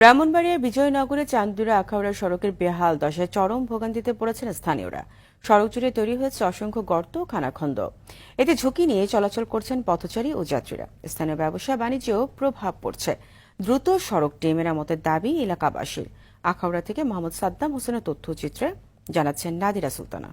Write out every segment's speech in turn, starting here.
ব্রাহ্মণবাড়িয়ার বিজয়নগরে চান্দুরা আখাউড়া সড়কের বেহাল দশায় চরম ভোগান্তিতে পড়েছেন স্থানীয়রা। সড়ক জুড়ে তৈরি হয়েছে অসংখ্য গর্ত ও খানাখন্দ। এতে ঝুঁকি নিয়ে চলাচল করছেন পথচারী ও যাত্রীরা। স্থানীয় ব্যবসা বাণিজ্যেও প্রভাব পড়ছে। দ্রুত সড়কটি মেরামতের দাবি এলাকাবাসীর। আখাউড়া থেকে মোহাম্মদ সাদ্দাম হোসেনের তথ্যচিত্রে জানাচ্ছেন নাদিরা সুলতানা।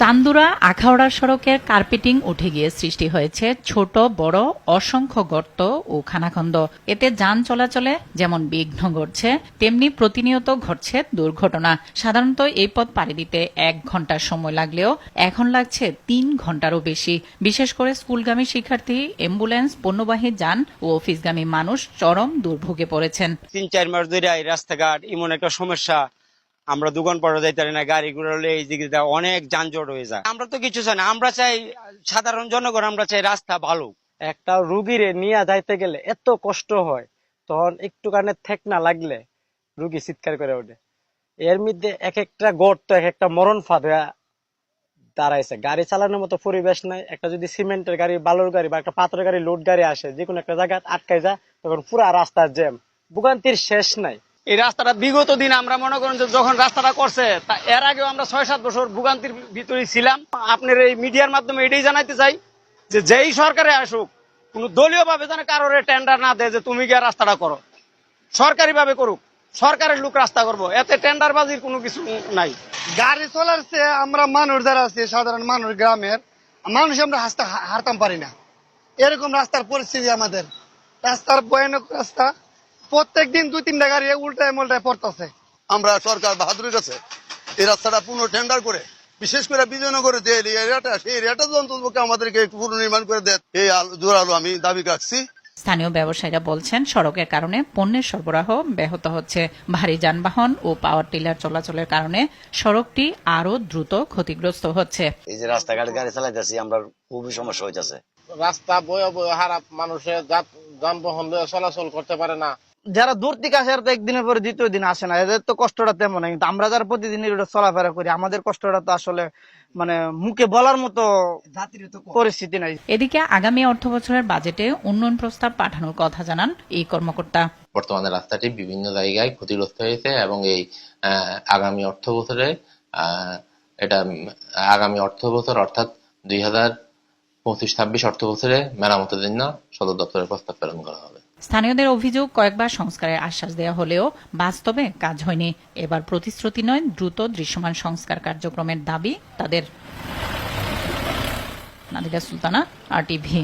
চান্দুরা আখাউড়া সড়কের কার্পেটিং উঠে গিয়ে সৃষ্টি হয়েছে ছোট, বড়, অসংখ্য গর্ত ও খানাখন্দ। এতে যান চলাচলে যেমন বিঘ্ন ঘটছে, তেমনি প্রতিনিয়ত ঘটছে দুর্ঘটনা। সাধারণত এই পথ পাড়ি দিতে এক ঘণ্টার সময় লাগলেও এখন লাগছে তিন ঘন্টারও বেশি। বিশেষ করে স্কুলগামী শিক্ষার্থী, অ্যাম্বুলেন্স, পণ্যবাহী যান ও অফিসগামী মানুষ চরম দুর্ভোগে পড়েছেন। তিন, চার মাস ধরে রাস্তাঘাট এমন একটা সমস্যা। আমরা দোকান পাড়া যাইতে পারি না, গাড়ি ঘোড়া এই দিকে অনেক যানজট হয়ে যায়। আমরা তো কিছু চাই না, আমরা চাই সাধারণ জনগণ, আমরা চাই রাস্তা ভালো। একটা রুগীরে নিয়ে যাইতে গেলে এত কষ্ট হয়, তখন একটু কানে ঠেক না লাগলে রুগী চিৎকার করে ওঠে। এর মধ্যে এক একটা গর্ত, এক একটা মরণ ফাঁদ দাঁড়াইছে। গাড়ি চালানোর মতো পরিবেশ নাই, একটা যদি সিমেন্টের গাড়ি, বালুর গাড়ি বা একটা পাথরের গাড়ি, লোড গাড়ি আসে যে কোনো একটা জায়গায় আটকাই যায়, তখন পুরা রাস্তার জ্যাম। ভোগান্তির শেষ নাই। এই রাস্তাটা বিগত দিন আমরা মনে করেন যে যখন রাস্তাটা করছে, তা এর আগেও আমরা ছয় সাত বছর ভোগান্তির ভিতরে ছিলাম। আপনার এই মিডিয়ার মাধ্যমে এটাই জানাইতে চাই যে যেই সরকারে আসুক, কোনো দলীয় ভাবে যেন কারোর টেন্ডার না দেয় যে তুমি গিয়ে রাস্তাটা করো। সরকারি ভাবে করুক, সরকারের লোক রাস্তা করব। এতে টেন্ডার বাজির কোনো কিছু নাই। গাড়ি চলার চেয়ে আমরা মানুষ যারা আছি, সাধারণ মানুষ গ্রামের, মানুষ আমরা হাসতে হারতাম পারি না। এরকম রাস্তার পরিস্থিতি আমাদের। রাস্তার ভয়ানক রাস্তা। প্রত্যেক দিন দুই তিনটা গাড়ি উল্টায় মোল্টায় পড়তেছে। আমরা সরকার বাহাদুরের কাছে এই রাস্তাটা পুনঃ টেন্ডার করে বিশেষ করে বিজয়নগরে যে এরিয়াটা সেই এরিয়াটা তো অন্তত আমাদেরকে একটু পুনর্নির্মাণ করে দেয়। এই আলো- জোরালো আমি দাবি রাখছি। স্থানীয় ব্যবসায়ীরা বলছেন সড়কের কারণে পণ্যের সরবরাহ ব্যাহত হচ্ছে। ভারী যানবাহন ও পাওয়ার টিলার চলাচলের কারণে সড়কটি আরও দ্রুত ক্ষতিগ্রস্ত হচ্ছে। এই যে রাস্তাঘাট গাড়ি চালাইতেছি আমরা খুবই সমস্যা হইতেছে। রাস্তা বয়ে বয়ে হারাপ মানুষের যানবাহন চলাচল করতে পারে না। যারা দূর থেকে আসে তো একদিনের পরে দ্বিতীয় দিন আসে না। এদের তো কষ্টটা তেমন না কিন্তু আমরা যারা প্রতিদিন এটা চলাফেরা করি আমাদের কষ্টটা তো আসলে মানে মুখে বলার মতো পরিস্থিতি নাই। এদিকে আগামী অর্থ বছরের বাজেটে উন্নয়ন প্রস্তাব পাঠানোর কথা জানান এই কর্মকর্তা। বর্তমানে রাস্তাটি বিভিন্ন জায়গায় ক্ষতিগ্রস্ত হয়েছে এবং এই আহ, আগামী অর্থ বছরে আহ, এটা আগামী অর্থ বছর অর্থাৎ দুই হাজার পঁচিশ ছাব্বিশ অর্থ বছরে মেরামতের জন্য সদর দপ্তরের প্রস্তাব প্রেরণ করা হবে। স্থানীয়দের অভিযোগ, কয়েকবার সংস্কারের আশ্বাস দেওয়া হলেও বাস্তবে কাজ হয়নি। এবার প্রতিশ্রুতি নয়, দ্রুত দৃশ্যমান সংস্কার কার্যক্রমের দাবি তাদের। নাদিরা সুলতানা, আর টিভি